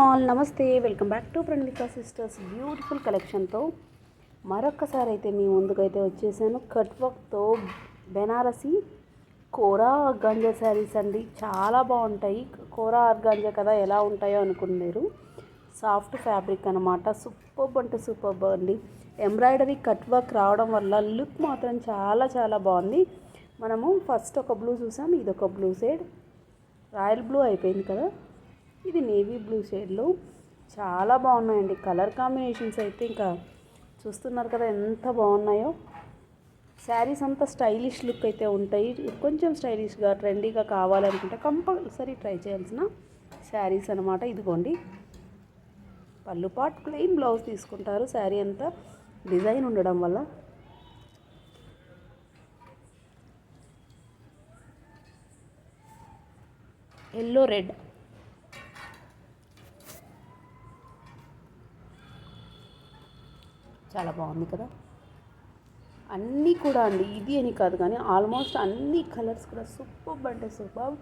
All నమస్తే welcome back to Pranalika sisters beautiful కలెక్షన్తో. మరొక్కసారి అయితే మీ ముందుకైతే వచ్చేసాను. కట్ వర్క్తో బెనారసి కోరా గంజా శారీస్ అండి. చాలా బాగుంటాయి. కోరా ఆర్గాంజా కదా ఎలా ఉంటాయో అనుకున్నారు. సాఫ్ట్ ఫ్యాబ్రిక్ అనమాట సూపర్బ్ అంటే సూపర్బ్ అండి. ఎంబ్రాయిడరీ కట్ వర్క్ రావడం వల్ల లుక్ మాత్రం చాలా చాలా బాగుంది. మనము ఫస్ట్ ఒక బ్లూ చూసాం. ఇది ఒక బ్లూ షేడ్. రాయల్ బ్లూ అయిపోయింది కదా. ఇది నేవీ బ్లూ షేడ్లో. చాలా బాగున్నాయండి. కలర్ కాంబినేషన్స్ అయితే ఇంకా చూస్తున్నారు కదా ఎంత బాగున్నాయో. శారీస్ అంతా స్టైలిష్ లుక్ అయితే ఉంటాయి. కొంచెం స్టైలిష్గా ట్రెండీగా కావాలనుకుంటే కంపల్సరీ ట్రై చేయాల్సిన శారీస్ అనమాట ఇదిగోండి. పళ్ళు పాట్ ప్లెయిన్ బ్లౌజ్ తీసుకుంటారు. శారీ అంతా డిజైన్ ఉండడం వల్ల. Yellow red. చాలా బాగుంది కదా. అన్నీ కూడా అండి ఇది అని కాదు కానీ ఆల్మోస్ట్ అన్ని కలర్స్ కూడా సూపర్ అంటే సూపర్.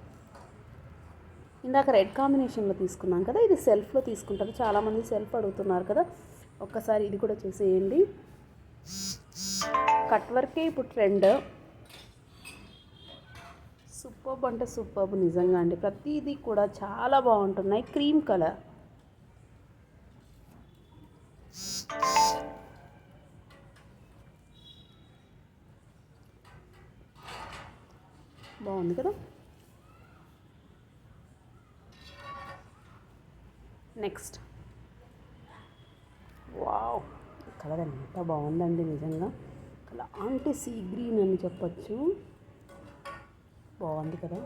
ఇందాక రెడ్ కాంబినేషన్లో తీసుకున్నాం కదా ఇది సెల్ఫ్లో తీసుకుంటారు. చాలామంది సెల్ఫ్ అడుగుతున్నారు కదా ఒక్కసారి ఇది కూడా చూసేయండి. కట్ వర్కే ఇప్పుడు ట్రెండ్. సూపర్బ్ అంటే సూపర్బ్ నిజంగా అండి. ప్రతిదీ కూడా చాలా బాగుంటున్నాయి. Cream colour. బాగుంది కదా? నెక్స్ట్ వావ్ కలర్ ఎంత బాగుందండి నిజంగా. అలాంటి సీ గ్రీన్ అని చెప్పచ్చు. బాగుంది కదా?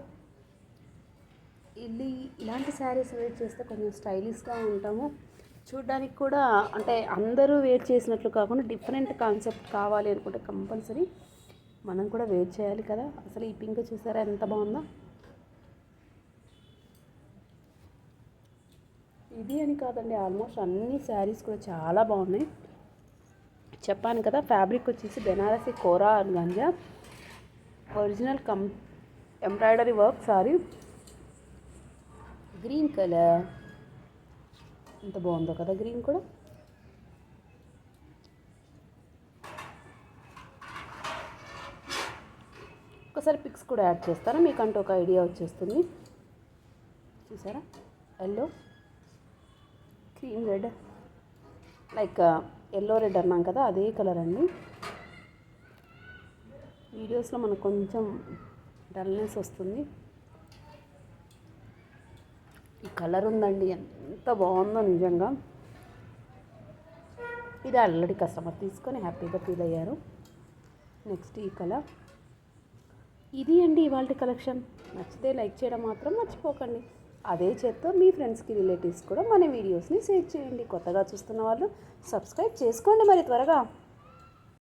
ఇది ఇలాంటి శారీస్ వేర్ చేస్తే కొంచెం స్టైలిష్గా ఉంటాము. చూడడానికి కూడా అంటే అందరూ వేర్ చేసినట్లు కాకుండా డిఫరెంట్ కాన్సెప్ట్ కావాలి అనుకుంటే కంపల్సరీ మనం కూడా వెయిట్ చేయాలి కదా. అసలు ఈ పింక్ చూసారా? ఎంత బాగుందో. ఇది అని కాదండి ఆల్మోస్ట్ అన్ని శారీస్ కూడా చాలా బాగున్నాయి. చెప్పాను కదా ఫ్యాబ్రిక్ వచ్చేసి Banarasi kora ganja. Original cum embroidery work sari green colour ఎంత బాగుందో కదా గ్రీన్ కూడా. ఒకసారి పిక్స్ కూడా యాడ్ చేస్తాను మీకంటూ ఒక ఐడియా వచ్చేస్తుంది. చూసారా? Yellow. Cream red. Like yellow red అన్నాం కదా అదే కలర్ అండి. వీడియోస్లో మనకు కొంచెం డల్నెస్ వస్తుంది. ఈ కలర్ ఉందండి ఎంత బాగుందో నిజంగా. ఇది ఆల్రెడీ కస్టమర్ తీసుకొని హ్యాపీగా ఫీల్ అయ్యారు. నెక్స్ట్ ఈ కలర్. ఇది అండి ఇవాళ కలెక్షన్. నచ్చితే లైక్ చేయడం మాత్రం మర్చిపోకండి. అదే చేత్తో మీ ఫ్రెండ్స్కి రిలేటివ్స్ కూడా మన వీడియోస్ని షేర్ చేయండి. కొత్తగా చూస్తున్న వాళ్ళు సబ్స్క్రైబ్ చేసుకోండి మరి త్వరగా.